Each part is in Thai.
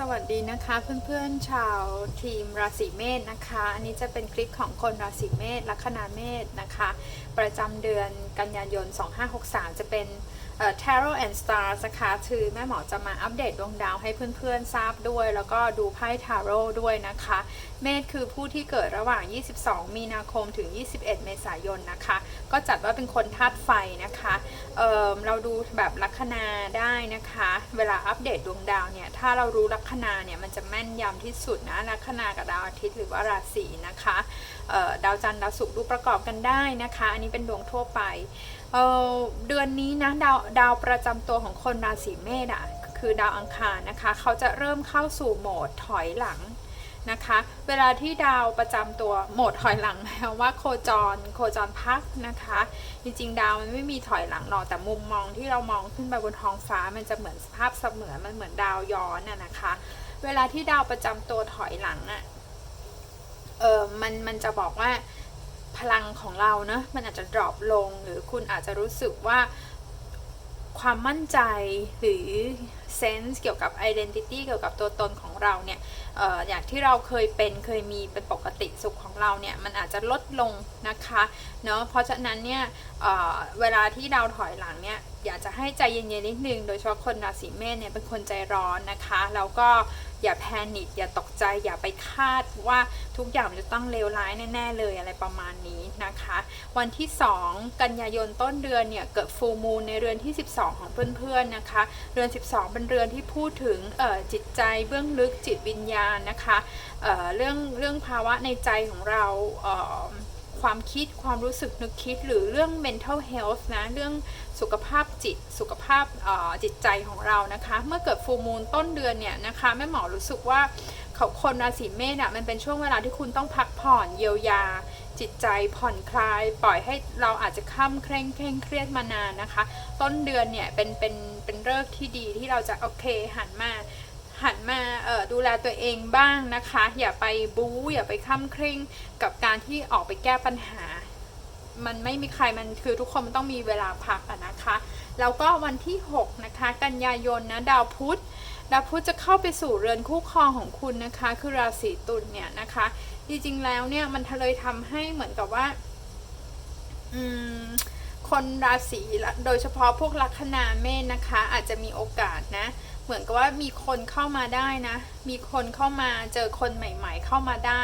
สวัสดีนะคะเพื่อนๆชาวทีมราศีเมษนะคะ อันนี้จะเป็นคลิปของคนราศีเมษลัคนาเมษนะคะ ประจำเดือนกันยายน 2563 จะเป็น Tarot and Stars นะคะคือแม่หมอจะมาอัปเดตดวงดาวให้เพื่อนๆทราบด้วย แล้วก็ดูไพ่ Tarot ด้วยนะคะ เมษคือผู้ที่เกิดระหว่าง 22 มีนาคมถึง 21 เมษายนนะคะ ก็จัดว่าเป็นคนธาตุไฟนะคะเอ่อเราดูแบบลัคนาได้นะคะ เวลาอัปเดตดวงดาวเนี่ย ถ้าเรารู้ลัคนาเนี่ยมันจะแม่นยำที่สุดนะลัคนากับดาวอาทิตย์หรือว่าราศีนะคะดาวจันทร์ดาวศุกร์ดูประกอบกันได้นะคะ อันนี้เป็นดวงทั่วไปเเดือนนี้นะดาวดาวประจำตัวของคนราศีเมษอะคือดาวอังคารนะคะ เขาจะเริ่มเข้าสู่โหมดถอยหลังนะคะ เวลาที่ดาวประจำตัวโหมดถอยหลังหมายว่าโคจร โคจรพักนะคะ จริงๆ ดาวมันไม่มีถอยหลังหรอกแต่มุมมองที่เรามองขึ้นไปบนท้องฟ้ามันจะเหมือนภาพเสมือนมันเหมือนดาวย้อนนะนะคะ เวลาที่ดาวประจำตัวถอยหลังอะ ออมันมันจะบอกว่าพลังของเราเนอะมันอาจจะดรอปลง หรือคุณอาจจะรู้สึกว่าความมั่นใจหรือ เซนส์เกี่ยวกับ identity เกี่ยวกับตัวตนของเราเนี่ยอออย่างที่เราเคยเป็นเคยมีเป็นปกติสุขของเราเนี่ยมันอาจจะลดลงนะคะเนาะเพราะฉะนั้นเนี่ยเเวลาที่ดาวถอยหลังเนี่ยอยากจะให้ใจเย็นๆนิดนึง โดยเฉพาะคนราศีเมษเนี่ยเป็นคนใจร้อนนะคะแล้วก็อย่าแพนิคอย่าตกใจอย่าไปคาดว่าทุกอย่างจะต้องเลวร้ายแน่ๆเลยอะไรประมาณนี้นะคะ วันที่ 2 กันยายนต้นเดือนเนี่ยเกิดฟูมูลในเรือนที่ 12 ของเพื่อนๆนะคะ เรือน 12 เป็นเรือนที่พูดถึงจิตใจเบื้องลึกจิตวิญญาณนะคะเเรื่องเรื่องภาวะในใจของเราความคิดความรู้สึกนึกคิดหรือเรื่อง mental health นะเรื่องสุขภาพจิตสุขภาพจิตใจของเรานะคะ เมื่อเกิดฟูมูลต้นเดือนเนี่ยนะคะแม่หมอรู้สึกว่าเขาคนราศีเมษอะมันเป็นช่วงเวลาที่คุณต้องพักผ่อนเยียวยา จิตใจผ่อนคลาย ปล่อยให้เราอาจจะข้ามเคร่งเคร่งเครียดมานานนะคะ ต้นเดือนเนี่ยเป็นเป็นเป็นเลิกที่ดีที่เราจะโอเคหันมาหันมาดูแลตัวเองบ้างนะคะ อย่าไปบู๊อย่าไปข้ามเคร่งกับการที่ออกไปแก้ปัญหา มันไม่มีใครมันคือทุกคนมันต้องมีเวลาพักอะนะคะ แล้วก็วันที่ 6 นะคะ กันยายนนะดาวพุธดาวพุธจะเข้าไปสู่เรือนคู่ครองของคุณนะคะ คือราศีตุลเนี่ยนะคะ จริงๆแล้วเนี่ยมันเลยทำให้เหมือนกับว่า อืม คนราศีโดยเฉพาะพวกลัคนาเมษนะคะ อาจจะมีโอกาสนะ เหมือนกับว่ามีคนเข้ามาได้นะ มีคนเข้ามาเจอคนใหม่ ๆ เข้ามาได้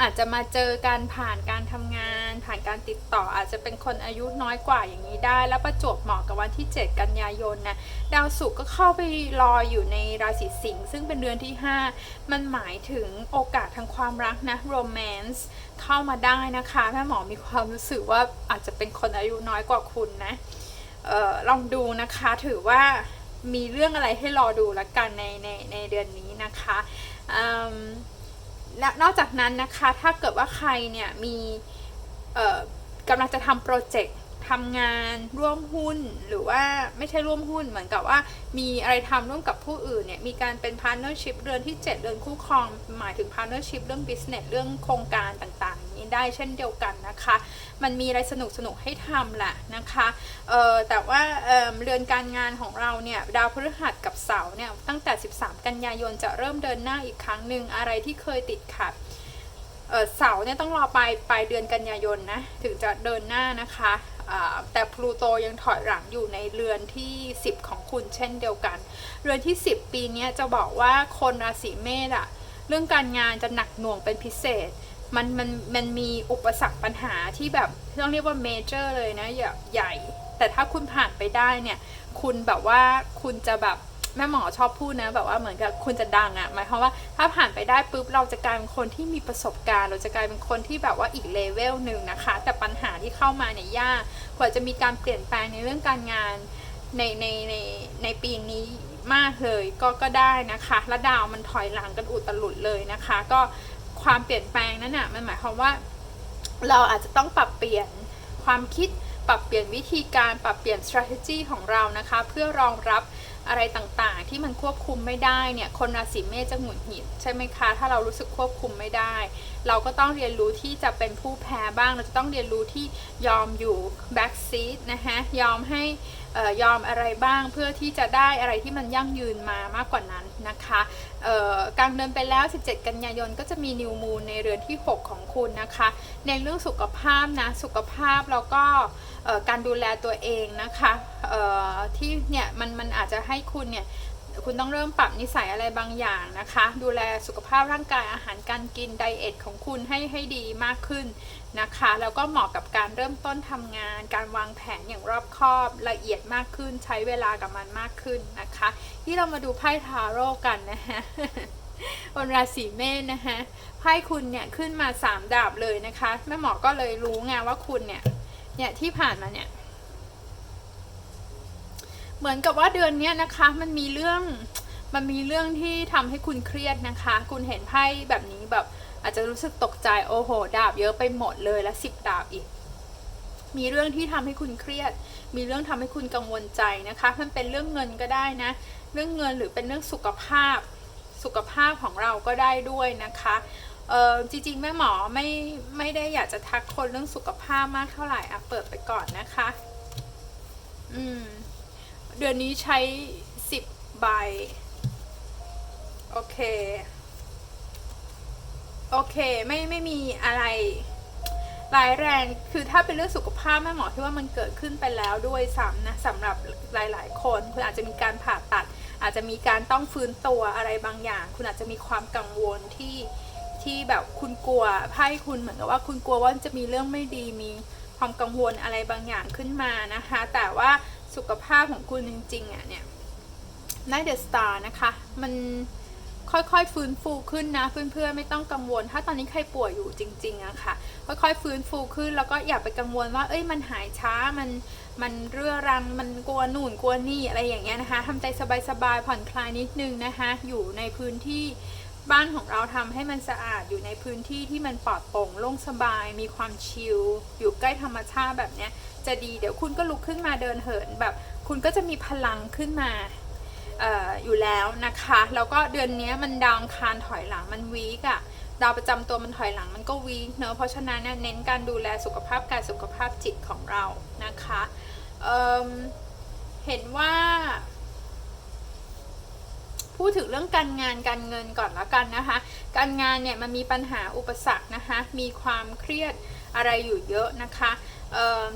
อาจจะมาเจอการผ่านการทำงาน ผ่านการติดต่ออาจจะเป็นคนอายุน้อยกว่าอย่างนี้ได้ แล้วประจวบเหมาะกับวันที่ 7 กันยายนนะดาวศุกร์ก็เข้าไปรออยู่ในราศีสิงห์ซึ่งเป็นเดือนที่ 5 มันหมายถึงโอกาสทางความรักนะ romance เข้ามาได้นะคะแม่หมอมีความรู้สึกว่าอาจจะเป็นคนอายุน้อยกว่าคุณนะออลองดูนะคะถือว่า มีเรื่องอะไรให้รอดูละกันในในในเดือนนี้นะคะและนอกจากนั้นนะคะถ้าเกิดว่าใครเนี่ยมีกำลังจะทำโปรเจกต์ทำงานร่วมหุ้นหรือว่าไม่ใช่ร่วมหุ้นเหมือนกับว่ามีอะไรทำร่วมกับผู้อื่นเนี่ยมีการเป็นพาร์เนอร์ชิพเดือนที่ 7 เดือนคู่ครอง หมายถึงพาร์เนอร์ชิพเรื่องบิสเนสเรื่องโครงการต่างๆ นี้ได้เช่นเดียวกันนะคะ มันมีอะไรสนุกสนุกให้ทำแหละนะคะเออแต่ว่าเเรือนการงานของเราเนี่ยดาวพฤหัสกับเสาเนี่ยตั้งแต่ 13 กันยายนจะเริ่มเดินหน้าอีกครั้งหนึ่งอะไรที่เคยติดขัดเสาเนี่ยต้องรอปลายปลายเดือนกันยายนนะถึงจะเดินหน้านะคะแต่พลูโตยังถอยหลังอยู่ในเรือนที่ 10 ของคุณเช่นเดียวกัน เรือนที่ 10 ปีนี้จะบอกว่าคนราศีเมษอะเรื่องการงานจะหนักหน่วงเป็นพิเศษ มันมันมันมีอุปสรรคปัญหาที่แบบต้องเรียกว่าเมเจอร์เลยนะใหญ่ แต่ถ้าคุณผ่านไปได้เนี่ย คุณแบบว่าคุณจะแบบแม่หมอชอบพูดนะแบบว่าเหมือนกับคุณจะดังอะ่ะหมายความว่าถ้าผ่านไปได้ปุ๊บเราจะกลายเป็นคนที่มีประสบการณ์ เราจะกลายเป็นคนที่แบบว่าอีกเลเวลหนึ่งนะคะ แต่ปัญหาที่เข้ามาเนี่ยยากกว่าจะมีการเปลี่ยนแปลงในเรื่องการงานในในในในปีนี้มากเลยก็ก็ได้นะคะ และดาวมันถอยหลังกันอุตลุดเลยนะคะ ก็ ความเปลี่ยนแปลงนั้นอะมันหมายความว่า เราอาจจะต้องปรับเปลี่ยนความคิดปรับเปลี่ยนวิธีการปรับเปลี่ยน strategy ของเรานะคะ เพื่อรองรับอะไรต่างๆ ที่มันควบคุมไม่ได้เนี่ยคนราศีเมษจะหงุดหงิดใช่ไหมคะ ถ้าเรารู้สึกควบคุมไม่ได้ เราก็ต้องเรียนรู้ที่จะเป็นผู้แพ้บ้าง เราจะต้องเรียนรู้ที่ยอมอยู่ back seat นะคะยอมให้ออยอมอะไรบ้างเพื่อที่จะได้อะไรที่มันยั่งยืนมามากกว่านั้นนะคะ กลางเดือนไปแล้ว 17 กันยายนก็จะมีนิวมูนในเรือนที่ 6 ของคุณนะคะ ในเรื่องสุขภาพนะ สุขภาพแล้วก็การดูแลตัวเองนะคะที่เนี่ยมันมันอาจจะให้คุณเนี่ย คุณต้องเริ่มปรับนิสัยอะไรบางอย่างนะคะ ดูแลสุขภาพร่างกายอาหารการกินไดเอทของคุณให้ให้ดีมากขึ้นนะคะ แล้วก็เหมาะกับการเริ่มต้นทำงาน การวางแผนอย่างรอบคอบละเอียดมากขึ้น ใช้เวลากับมันมากขึ้นนะคะ ที่เรามาดูไพ่ทาโร่กันนะฮะบนราศีเมษนะคะไพ่คุณเนี่ยขึ้นมาสามดาบเลยนะคะแม่หมอก็เลยรู้ไงว่าคุณเนี่ยเนี่ยที่ผ่านมาเนี่ย เหมือนกับว่าเดือนนี้นะคะ มันมีเรื่องมันมีเรื่องที่ทำให้คุณเครียดนะคะ คุณเห็นไพ่แบบนี้แบบ อาจจะรู้สึกตกใจโอ้โห ดาบเยอะไปหมดเลยและสิบดาบอีก มีเรื่องที่ทำให้คุณเครียด มีเรื่องทำให้คุณกังวลใจนะคะ มันเป็นเรื่องเงินก็ได้นะ เรื่องเงินหรือเป็นเรื่องสุขภาพ สุขภาพของเราก็ได้ด้วยนะคะเออจริงๆแม่หมอไม่ไม่ได้อยากจะทักคนเรื่องสุขภาพมากเท่าไหร่อะเปิดไปก่อนนะคะ อืม เดือนนี้ใช้สิบใบ โอเค โอเค ไม่ไม่มีอะไรร้ายแรง คือถ้าเป็นเรื่องสุขภาพแม่หมอที่ว่ามันเกิดขึ้นไปแล้วด้วยซ้ำนะสำหรับหลาย ๆ คนคุณอาจจะมีการผ่าตัด อาจจะมีการต้องฟื้นตัวอะไรบางอย่าง คุณอาจจะมีความกังวลที่ที่แบบคุณกลัวไพ่คุณเหมือนกับว่าคุณกลัวว่าจะมีเรื่องไม่ดีมีความกังวลอะไรบางอย่างขึ้นมานะคะ แต่ว่า สุขภาพของคุณจริงๆอะเนี่ยนายเดอะสตาร์นะคะ มันค่อยๆ ฟื้นฟูขึ้นนะเพื่อนๆไม่ต้องกังวล ถ้าตอนนี้ใครป่วยอยู่จริงๆอะค่ะ ค่อยๆ ฟื้นฟูขึ้นแล้วก็อย่าไปกังวลว่า เอ้ยมันหายช้ามันมันเรื้อรังมันกลัวหนุนกลัวนี่อะไรอย่างเงี้ยนะคะทำใจสบายๆผ่อนคลายนิดนึงนะคะ อยู่ในพื้นที่ บ้านของเราทำให้มันสะอาดอยู่ในพื้นที่ที่มันปลอดโปร่งโล่งสบาย มีความชิลอยู่ใกล้ธรรมชาติแบบเนี้ยจะดีเดี๋ยวคุณก็ลุกขึ้นมาเดินเหินแบบ คุณก็จะมีพลังขึ้นมาอออยู่แล้วนะคะ แล้วก็เดือนนี้มันดาวอังคารถอยหลังมันวีกอะดาวประจำตัวมันถอยหลังมันก็วีกเนอะเพราะฉะนั้นเนี่ยเน้นการดูแลสุขภาพกายสุขภาพจิตของเรานะคะเเห็นว่า พูดถึงเรื่องการงานการเงินก่อนละกันนะคะ การงานเนี่ยมันมีปัญหาอุปสรรคนะคะ มีความเครียดอะไรอยู่เยอะนะคะ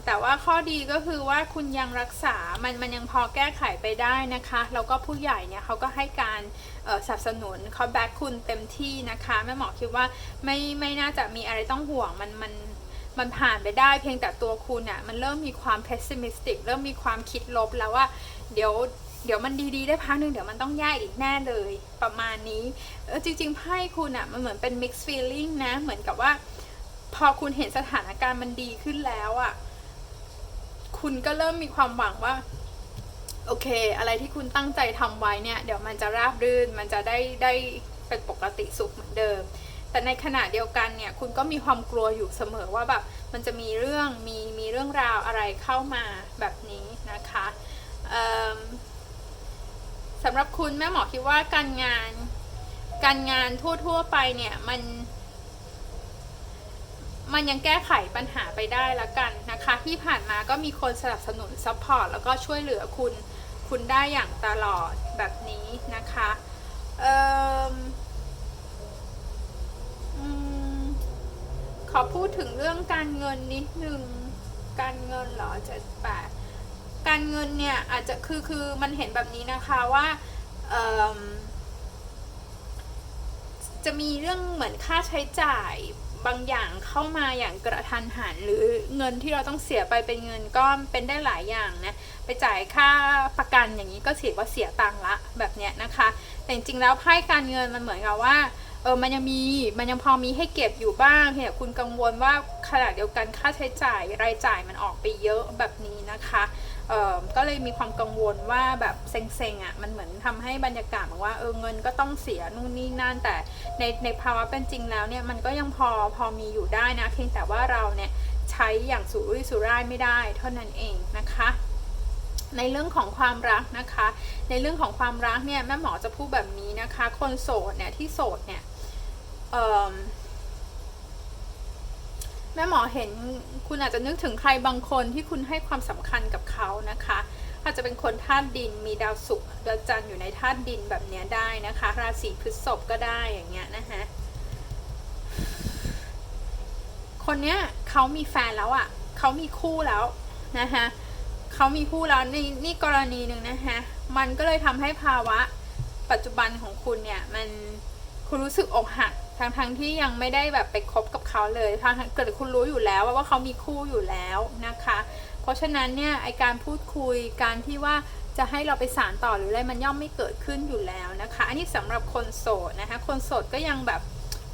แต่ว่าข้อดีก็คือว่าคุณยังรักษา มันมันยังพอแก้ไขไปได้นะคะ แล้วก็ผู้ใหญ่เนี่ยเขาก็ให้การสนับสนุนเขาแบ็คคุณเต็มที่นะคะแม่หมอคิดว่าไม่ไม่น่าจะมีอะไรต้องห่วงมันมันมันผ่านไปได้เพียงแต่ตัวคุณอะมันเริ่มมีความเพสซิมิสติกเริ่มมีความคิดลบแล้วว่าเดี๋ยว เดี๋ยวมันดีๆได้พักหนึ่งเดี๋ยวมันต้องแย่อีกแน่เลยประมาณนี้เออจริงๆไพ่คุณอะมันเหมือนเป็น mixed feeling นะ เหมือนกับว่า พอคุณเห็นสถานการณ์มันดีขึ้นแล้วอะ่ะ คุณก็เริ่มมีความหวังว่า โอเค อะไรที่คุณตั้งใจทำไว้เนี่ย เดี๋ยวมันจะราบรื่นมันจะได้ได้เป็นปกติสุขเหมือนเดิม แต่ในขณะเดียวกันเนี่ย คุณก็มีความกลัวอยู่เสมอว่าแบบมันจะมีเรื่องมีมีเรื่องราวอะไรเข้ามาแบบนี้นะคะ สำหรับคุณแม่หมอคิดว่าการงาน การงานทั่วๆไปเนี่ยมัน มันยังแก้ไขปัญหาไปได้ละกันนะคะ ที่ผ่านมาก็มีคนสนับสนุนซัพพอร์ตแล้วก็ช่วยเหลือคุณคุณได้อย่างตลอดแบบนี้นะคะออขอพูดถึงเรื่องการเงินนิดนึง การเงินเหรอเจ็ดแปด การเงินเนี่ยอาจจะคือคือมันเห็นแบบนี้นะคะว่าจะมีเรื่องเหมือนค่าใช้จ่ายบางอย่างเข้ามาอย่างกระทันหันหรือเงินที่เราต้องเสียไปเป็นเงินก็เป็นได้หลายอย่างนะไปจ่ายค่าประกันอย่างนี้ก็เสียว่าเสียตังละแบบเนี้ยนะคะ แต่จริงๆแล้วไพ่การเงินมันเหมือนกับว่าเออมันยังมีมันยังพอมีให้เก็บอยู่บ้างเพียคุณกังวลว่าขนาดเดียวกันค่าใช้จ่ายรายจ่ายมันออกไปเยอะแบบนี้นะคะ ก็เลยมีความกังวลว่าแบบเซ็งๆอะมันเหมือนทำให้บรรยากาศแบบว่าเออเงินก็ต้องเสียนู่นนี่นั่นแต่ในในภาวะเป็นจริงแล้วเนี่ยมันก็ยังพอพอมีอยู่ได้นะเพียงแต่ว่าเราเนี่ยใช้อย่างสุรุ่ยสุร่ายไม่ได้เท่านั้นเองนะคะในเรื่องของความรักนะคะ ในเรื่องของความรักเนี่ยแม่หมอจะพูดแบบนี้นะคะ คนโสดเนี่ยที่โสดเนี่ย แม่หมอเห็นคุณอาจจะนึกถึงใครบางคนที่คุณให้ความสำคัญกับเขานะคะ อาจจะเป็นคนธาตุดินมีดาวศุกร์ดาวจันทร์อยู่ในธาตุดินแบบเนี้ยได้นะคะ ราศีพฤษภก็ได้อย่างเงี้ยนะคะคนเนี้ยเขามีแฟนแล้วอะ่ะเขามีคู่แล้วนะคะเขามีคู่แล้วนี่นี่กรณีหนึ่งนะคะมันก็เลยทำให้ภาวะปัจจุบันของคุณเนี่ยมันคุณรู้สึกอกหัก ทั้งทั้งๆที่ยังไม่ได้แบบไปคบกับเขาเลยทั้งเกิดคุณรู้อยู่แล้วว่าเขามีคู่อยู่แล้วนะคะ เพราะฉะนั้นเนี่ยไอการพูดคุยการที่ว่าจะให้เราไปสารต่อหรืออะไรมันย่อมไม่เกิดขึ้นอยู่แล้วนะคะ อันนี้สำหรับคนโสดนะคะ คนโสดก็ยังแบบ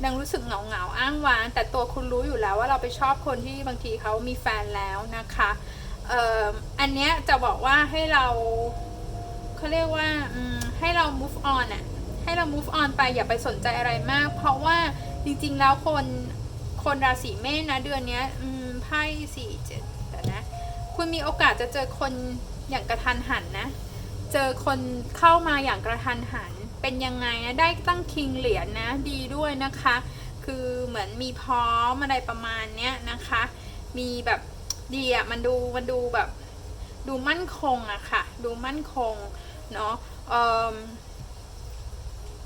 ยังรู้สึกเหงาเหงาอ้างว้าง แต่ตัวคุณรู้อยู่แล้วว่าเราไปชอบคนที่บางทีเขามีแฟนแล้วนะคะเอ่ออันเนี้ยจะบอกว่าให้เราเขาเรียกว่าให้เรา move on อะ ให้เรา move on ไปอย่าไปสนใจอะไรมาก เพราะว่าจริงๆแล้วคนคนราศีเมษนะเดือนนี้ไพ่สี่เจ็ดแต่นะ คุณมีโอกาสจะเจอคนอย่างกระทันหันนะ เจอคนเข้ามาอย่างกระทันหันเป็นยังไงนะได้ตั้งคิงเหรียญนะดีด้วยนะคะ คือเหมือนมีพร้อมอะไรประมาณเนี้ยนะคะ มีแบบดีอะมันดูมันดูแบบ ดูมั่นคงอะค่ะ ดูมั่นคงเนาะเออ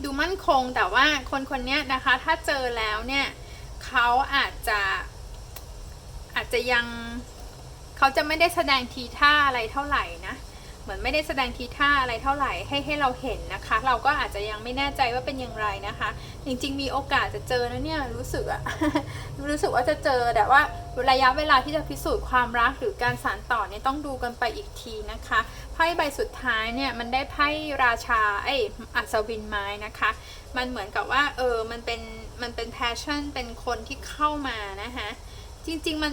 ดูมั่นคงแต่ว่าคนคนนี้นะคะ ถ้าเจอแล้วเนี่ยเขาอาจจะอาจจะยังเขาจะไม่ได้แสดงทีท่าอะไรเท่าไหร่นะ เหมือนไม่ได้แสดงทีท่าอะไรเท่าไหร่ให้ให้เราเห็นนะคะ เราก็อาจจะยังไม่แน่ใจว่าเป็นอย่างไรนะคะ จริงๆ มีโอกาสจะเจอนะเนี่ยรู้สึกอะรู้สึกว่าจะเจอแต่ว่าระยะเวลาที่จะพิสูจน์ความรักหรือการสานต่อเนี่ยต้องดูกันไปอีกทีนะคะไพ่ใบสุดท้ายเนี่ยมันได้ไพ่ราชาไอ้อัศวินไม้นะคะ มันเหมือนกับว่าเออมันเป็นมันเป็น passion เป็นคนที่เข้ามานะคะ จริง ๆ มัน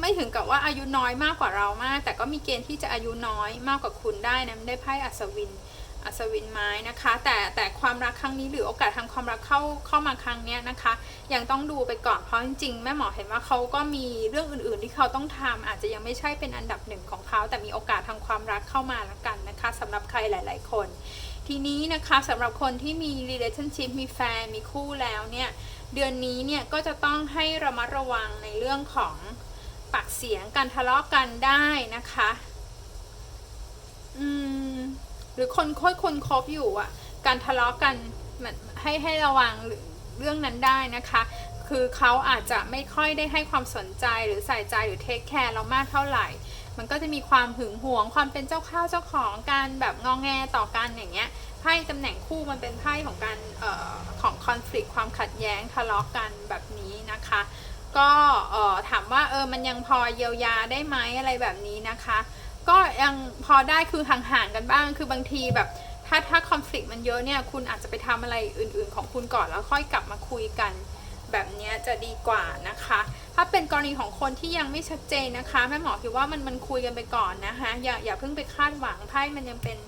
ไม่ถึงกับว่าอายุน้อยมากกว่าเรามาก แต่ก็มีเกณฑ์ที่จะอายุน้อยมากกว่าคุณได้นะได้ไพ่อัศวินอัศวินไม้นะคะ แต่แต่ความรักครั้งนี้หรือโอกาสทางความรักเข้าเข้ามาครั้งเนี้ยนะคะ ยังต้องดูไปก่อนเพราะจริงๆแม่หมอเห็นว่าเขาก็มีเรื่องอื่นๆที่เขาต้องทำอาจจะยังไม่ใช่เป็นอันดับหนึ่งของเขาแต่มีโอกาสทางความรักเข้ามาแล้วกันนะคะสำหรับใครหลาย ๆ คน ทีนี้นะคะสำหรับคนที่มี relationship มีแฟนมีคู่แล้วเนี่ย เดือนนี้เนี่ยก็จะต้องให้ระมัดระวังในเรื่องของปากเสียงการทะเลาะกันได้นะคะ อืม หรือคนค่อยคนคบอยู่อะ การทะเลาะกันมันให้ให้ระวังเรื่องนั้นได้นะคะ คือเขาอาจจะไม่ค่อยได้ให้ความสนใจหรือใส่ใจหรือเทคแคร์เรามากเท่าไหร่ มันก็จะมีความหึงหวงความเป็นเจ้าข้าวเจ้าของการแบบงองแงต่อกันอย่างเงี้ย ไพ่ตำแหน่งคู่มันเป็นไพ่ของการเอ่อของคอน FLICT ความขัดแย้งทะเลาะกันแบบนี้นะคะ ก็เอ่อถามว่าเออมันยังพอเยียวยาได้ไหมอะไรแบบนี้นะคะ ก็ยังพอได้คือห่างๆกันบ้างคือบางทีแบบถ้าถ้าคอน FLICT มันเยอะเนี่ยคุณอาจจะไปทำอะไรอื่น ๆ ของคุณก่อนแล้วค่อยกลับมาคุยกันแบบนี้จะดีกว่านะคะ ถ้าเป็นกรณีของคนที่ยังไม่ชัดเจนนะคะแม่หมอคิดว่ามันมันคุยกันไปก่อนนะคะอย่าอย่าเพิ่งไปคาดหวังไพ่มันยังเป็น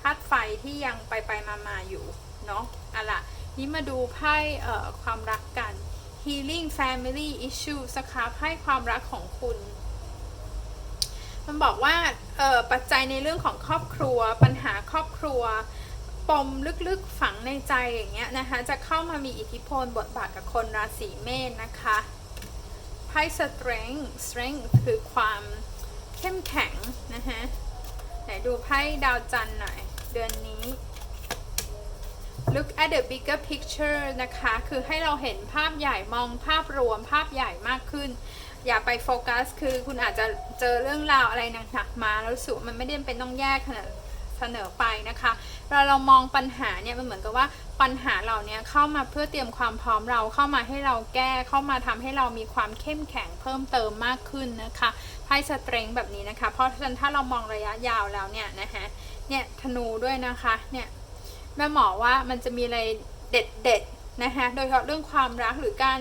ธาตุไฟที่ยังไปไปมามาอยู่เนาะอะล่ะนี่มาดูไพ่เอ่อความรักกัน healing family issue สคะไพ่ความรักของคุณ มันบอกว่าเอ่อปัจจัยในเรื่องของครอบครัว ปัญหาครอบครัว ปมลึกๆฝังในใจอย่างเงี้ยนะคะ จะเข้ามามีอิทธิพลบทบาทกับคนราศีเมษนะคะไพ่ strength strength คือความเข้มแข็งนะคะ นดูไพ่ดาวจันทร์หน่อย เดือนนี้ look at the bigger picture นะคะ คือให้เราเห็นภาพใหญ่มองภาพรวมภาพใหญ่มากขึ้น อย่าไปโฟกัส คือคุณอาจจะเจอเรื่องราวอะไรหนักๆมา แล้วรู้สึกว่ามันไม่ได้เป็นต้องแยกขนาด เสนอไปนะคะเราเรามองปัญหาเนี่ยมันเหมือนกับว่าปัญหาเหล่านี้เข้ามาเพื่อเตรียมความพร้อมเราเข้ามาให้เราแก้เข้ามาทำให้เรามีความเข้มแข็งเพิ่มเติมมากขึ้นนะคะไพ่สเตรงแบบนี้นะคะ เพราะฉะนั้นถ้าเรามองระยะยาวแล้วเนี่ยนะคะเนี่ยธนูด้วยนะคะเนี่ยแม่หมอว่ามันจะมีอะไรเด็ดเด็ด นะคะโดยเฉพาะเรื่องความรักหรือการ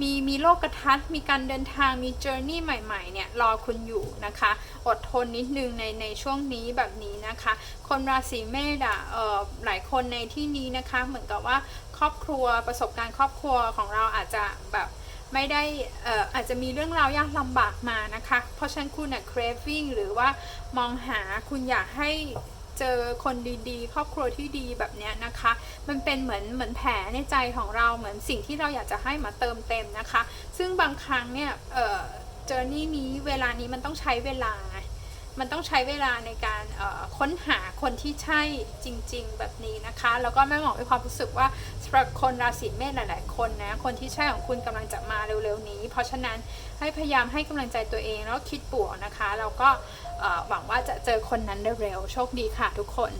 มีมีโลกทัศน์มีการเดินทางมีเจอร์นี่ใหม่ๆเนี่ยรอคุณอยู่นะคะ อดทนนิดนึงในในช่วงนี้แบบนี้นะคะ คนราศีเมษอะเอ่อหลายคนในที่นี้นะคะ เหมือนกับว่าครอบครัวประสบการณ์ครอบครัวของเราอาจจะแบบไม่ได้อ่ออาจจะมีเรื่องราวยากลำบากมานะคะ เพราะฉะนั้นคุณอะ craving หรือว่ามองหาคุณอยากให้เจอคนดีๆ ครอบครัวที่ดีแบบเนี้ยนะคะ มันเป็นเหมือนเหมือนแผลในใจของเราเหมือนสิ่งที่เราอยากจะให้มาเติมเต็มนะคะ ซึ่งบางครั้งเนี่ยเออเจอร์นี่นี้เวลานี้มันต้องใช้เวลา มันต้องใช้เวลาในการค้นหาคนที่ใช่จริง ๆ แบบนี้นะคะ แล้วก็แม่หมอมีความรู้สึกว่าสำหรับคนราศีเมษหลายๆคนนะ คนที่ใช่ของคุณกำลังจะมาเร็วๆนี้ เพราะฉะนั้นให้พยายามให้กำลังใจตัวเองแล้วคิดบวกนะคะ แล้วก็หวังว่าจะเจอคนนั้นเร็วๆ โชคดีค่ะทุกคน